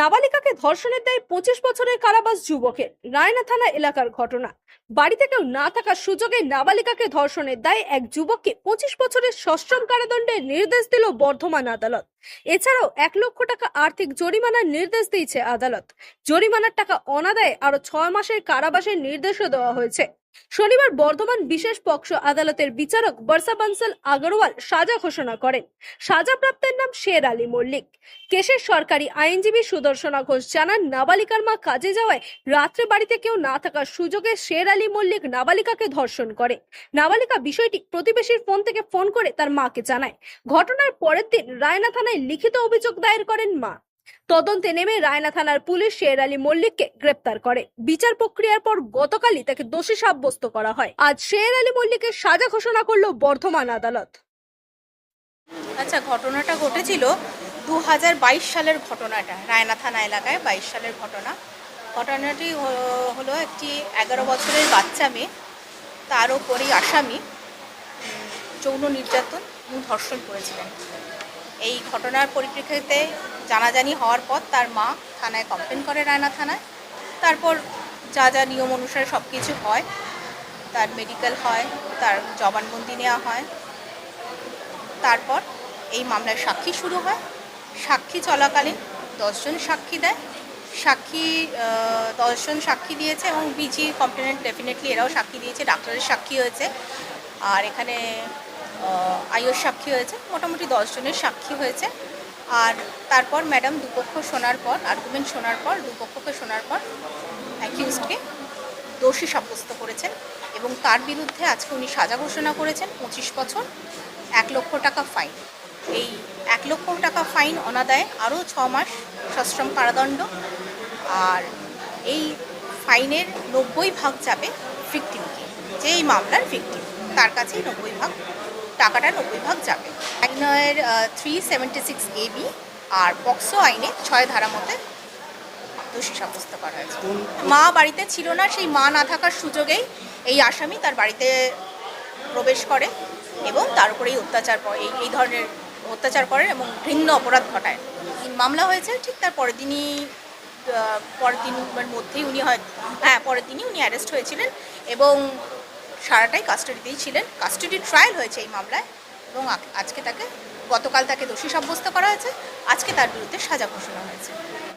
নাবালিকাকে ধর্ষণের দায়ে পঁচিশ বছরের কারাবাস যুবকের রায়না থানা এলাকার ঘটনা। বাড়িতে কেউ না থাকার সুযোগে নাবালিকাকে ধর্ষণের দায়ে এক যুবককে পঁচিশ বছরের সশ্রম কারাদণ্ডের নির্দেশ দিল বর্ধমান আদালত। এছাড়াও এক লক্ষ টাকা আর্থিক জরিমানার নির্দেশ দিয়েছে আদালত। জরিমানার টাকা অনাদায়ে আরও ছয় মাসের কারাবাসের নির্দেশও দেওয়া হয়েছে। শনিবার বর্ধমান বিশেষ পক্ষ আদালতের বিচারক বর্ষা বানসাল আগরওয়াল সাজা ঘোষণা করেন। সাজাপ্রাপ্তের নাম শের আলী মল্লিক। কেশের সরকারি আইনজীবী সুদর্শনা ঘোষ জানান, নাবালিকার মা কাজে যাওয়ায় রাত্রে বাড়িতে কেউ না থাকার সুযোগে শের আলী মল্লিক নাবালিকাকে ধর্ষণ করে। নাবালিকা বিষয়টি প্রতিবেশীর ফোন থেকে ফোন করে তার মাকে জানায়। ঘটনার পরের দিন রায়না থানায় লিখিত অভিযোগ দায়ের করেন মা। তদন্তে নেমে রায়না থানার পুলিশ শের আলী মল্লিককে গ্রেপ্তার করে। বিচার প্রক্রিয়ার পর গতকালই তাকে দোষী সাব্যস্ত করা হয়। আজ শের আলী মল্লিকের সাজা ঘোষণা করল বর্ধমান আদালত। আচ্ছা ঘটনাটা ঘটেছিল দু হাজার বাইশ সালের ঘটনাটা, রায়না থানা এলাকায় বাইশ সালের ঘটনা। ঘটনাটি হলো একটি এগারো বছরের বাচ্চা মেয়ে, তার ওপরেই আসামি যৌন নির্যাতন এবং ধর্ষণ করেছিলেন। এই ঘটনার পরিপ্রেক্ষিতে জানাজানি হওয়ার পর তার মা থানায় কমপ্লেন করে রায়না থানায়। তারপর যা যা নিয়ম অনুসারে সব কিছু হয়, তার মেডিকেল হয়, তার জবানবন্দি নেওয়া হয়। তারপর এই মামলার সাক্ষী শুরু হয়। সাক্ষী চলাকালীন দশজন সাক্ষী দেয়। সাক্ষী দশজন সাক্ষী দিয়েছে এবং বিজি কমপ্লেনেন্ট ডেফিনেটলি এরাও সাক্ষী দিয়েছে, ডাক্তারের সাক্ষী হয়েছে। আর এখানে আয়ুষ সাক্ষী হয়েছে। মোটামুটি দশজনের সাক্ষী হয়েছে। আর তারপর ম্যাডাম দুপক্ষ শোনার পর আর্গুমেন্ট শোনার পর, দুপক্ষকে শোনার পর অ্যাকিউজকে দোষী সাব্যস্ত করেছেন এবং তার বিরুদ্ধে আজকে উনি সাজা ঘোষণা করেছেন, পঁচিশ বছর, এক লক্ষ টাকা ফাইন এই এক লক্ষ টাকা ফাইন অনাদায়ে আরও ছ মাস সশ্রম কারাদণ্ড আর এই ফাইনের নব্বই ভাগ যাবে ভিকটিমকে যে এই মামলার ভিকটিম তার কাছেই নব্বই ভাগ টাকাটা নব্বই ভাগ যাবে। আইনের থ্রি সেভেন্টি সিক্স এবি আর পক্সো আইনে ছয় ধারা মতে দোষী সাব্যস্ত করা হয়েছে। মা বাড়িতে ছিল না সেই মা না থাকার সুযোগেই এই আসামি তার বাড়িতে প্রবেশ করে এবং তার উপরেই অত্যাচার করে এই এই ধরনের অত্যাচার করেন এবং ঘৃণ্য অপরাধ ঘটায়। মামলা হয়েছে ঠিক তার পরের দিনই পরের দিনের মধ্যেই উনি হয় হ্যাঁ পরের দিনই উনি অ্যারেস্ট হয়েছিলেন এবং সারাটাই কাস্টাডিতেই ছিলেন। কাস্টাডি ট্রায়াল হয়েছে এই মামলায় এবং আজকে তাকে গতকাল তাকে দোষী সাব্যস্ত করা হয়েছে। আজকে তার বিরুদ্ধে সাজা ঘোষণা হয়েছে।